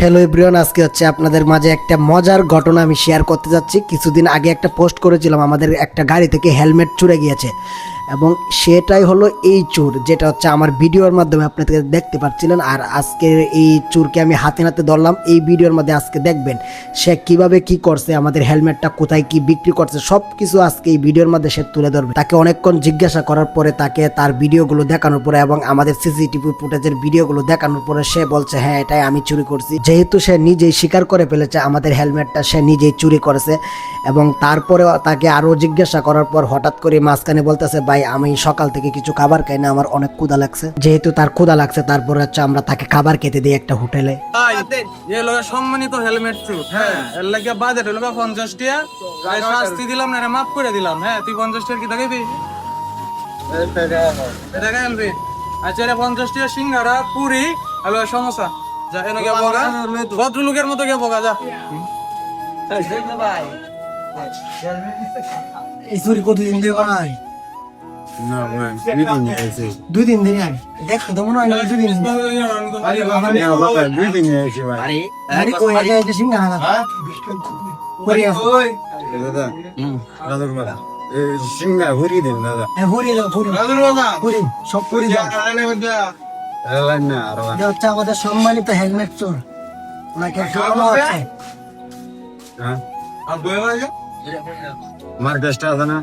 Hello everyone আজকে হচ্ছে আপনাদের মাঝে একটা মজার ঘটনা আমি শেয়ার করতে যাচ্ছি। কিছুদিন আগে একটা পোস্ট করেছিলাম, আমাদের একটা গাড়ি থেকে হেলমেট চুরে গিয়েছে। এবং সেটাই হলো এই চুর, যেটা হচ্ছে আমার ভিডিওর মাধ্যমে আপনাদের দেখতে পাচ্ছিলেন আর আজকে এই চুরকে আমি হাতে নাতে ধরলাম, এই ভিডিওর মধ্যে আজকে দেখবেন সে কীভাবে কি করছে, আমাদের হেলমেটটা কোথায় কি বিক্রি করছে সব কিছু আজকে এই ভিডিওর মধ্যে সে তুলে ধরবে। তাকে অনেকক্ষণ জিজ্ঞাসা করার পরে তাকে তার ভিডিওগুলো দেখানোর পরে এবং আমাদের সিসিটিভি ফুটেজের ভিডিওগুলো দেখানোর পরে সে বলছে হ্যাঁ এটাই আমি চুরি করছি। যেহেতু সে নিজেই স্বীকার করে ফেলেছে, আমাদের হেলমেটটা সে নিজেই চুরি করেছে এবং তারপরে তাকে আরও জিজ্ঞাসা করার পর হঠাৎ করে মাঝখানে বলতেছে আমি সকাল থেকে কিছু খাবার খাই না আমার অনেক ক্ষুধা লাগছে যেহেতু তার ক্ষুধা লাগছে তারপরে হচ্ছে আমরা তাকে খাবার খেতে দিই একটা হোটেলে ভাই সম্মানিত হেলমেট চুট হ্যাঁ এর লাগে বাজেট হলো পঞ্চাশ টিয়া শাস্তি দিলাম না মাফ করে দিলাম হ্যাঁ তুই পঞ্চাশ টিয়ার কি দেখাবি এটা খেলবি আচ্ছা এটা পঞ্চাশ টিয়া সিঙ্গারা পুরি আর লগে সমোসা যা এনে গে বগা ভদ্রলোকের মতো গে বগা যা এই চুরি কতদিন দিয়ে ভাই দুই দিন দিন দিন দেখো তো মনে হয় দুই দিন। দুই দিন দাদা ঘুরিয়ে দিন দাও সব দাও। হচ্ছে আমাদের সম্মানিত হেলমেট চোর। ওনাকে হ্যাঁ? আছে না?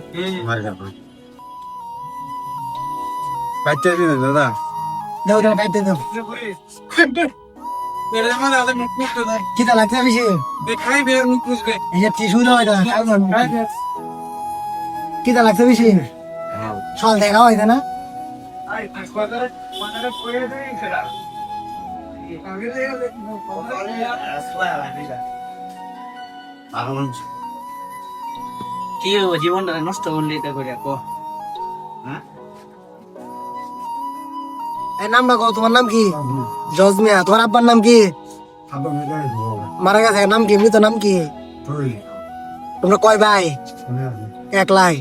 মার গাছ কাটতে দিন দাদা দাও দাও কাটতে দাও কিটা লাগছে বেশি এই যে টিস্যু দাও এটা কিটা লাগছে বেশি সল দেখা হইছে না কি জীবনটা নষ্ট করলি এটা করে কো এই নামটা কও তোমার নাম কি? জজমিয়া তোমার আব্বার নাম কি? মারা গেছে নাম কি? মৃত নাম কি? তোমরা কয় ভাই? একলাই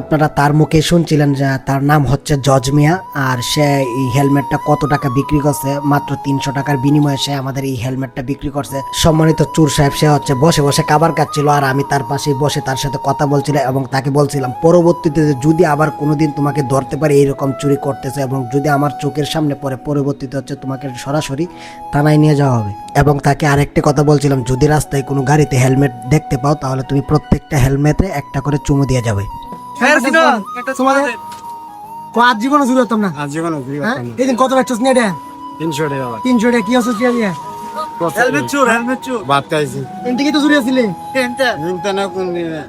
আপনারা তার মুখে শুনছিলেন যে তার নাম হচ্ছে জজ মিয়া, আর সে এই হেলমেটটা কত টাকা বিক্রি করছে? মাত্র তিনশো টাকার বিনিময়ে সে আমাদের এই হেলমেটটা বিক্রি করছে। সম্মানিত চুর সাহেব, সে হচ্ছে বসে বসে খাবার খাচ্ছিল আর আমি তার পাশেই বসে তার সাথে কথা বলছিলাম এবং তাকে বলছিলাম, পরবর্তীতে যদি আবার কোনোদিন তোমাকে ধরতে পারি, এইরকম চুরি করতেছে এবং যদি আমার চোখের সামনে পরে পরবর্তীতে হচ্ছে তোমাকে সরাসরি থানায় নিয়ে যাওয়া হবে। এবং তাকে আরেকটা কথা বলছিলাম, যদি রাস্তায় কোনো গাড়িতে হেলমেট দেখতে পাও, তাহলে তুমি প্রত্যেকটা হেলমেটে একটা করে চুমু দিয়ে যাবে। তোমাদের আজ জীবনে শুরু হতাম না? আর জীবনে ঘুরি হ্যাঁ? এদিন কত বেচছিস না এটা তিনশো টাকা ভাই তিনশো টাকা কি হচ্ছে দিয়ে হেলমেট চুর হেলমেট চুর। ভাত খাইছি। এনটিকে তো চুরি আসছিলে নিতে না কোন দিনে?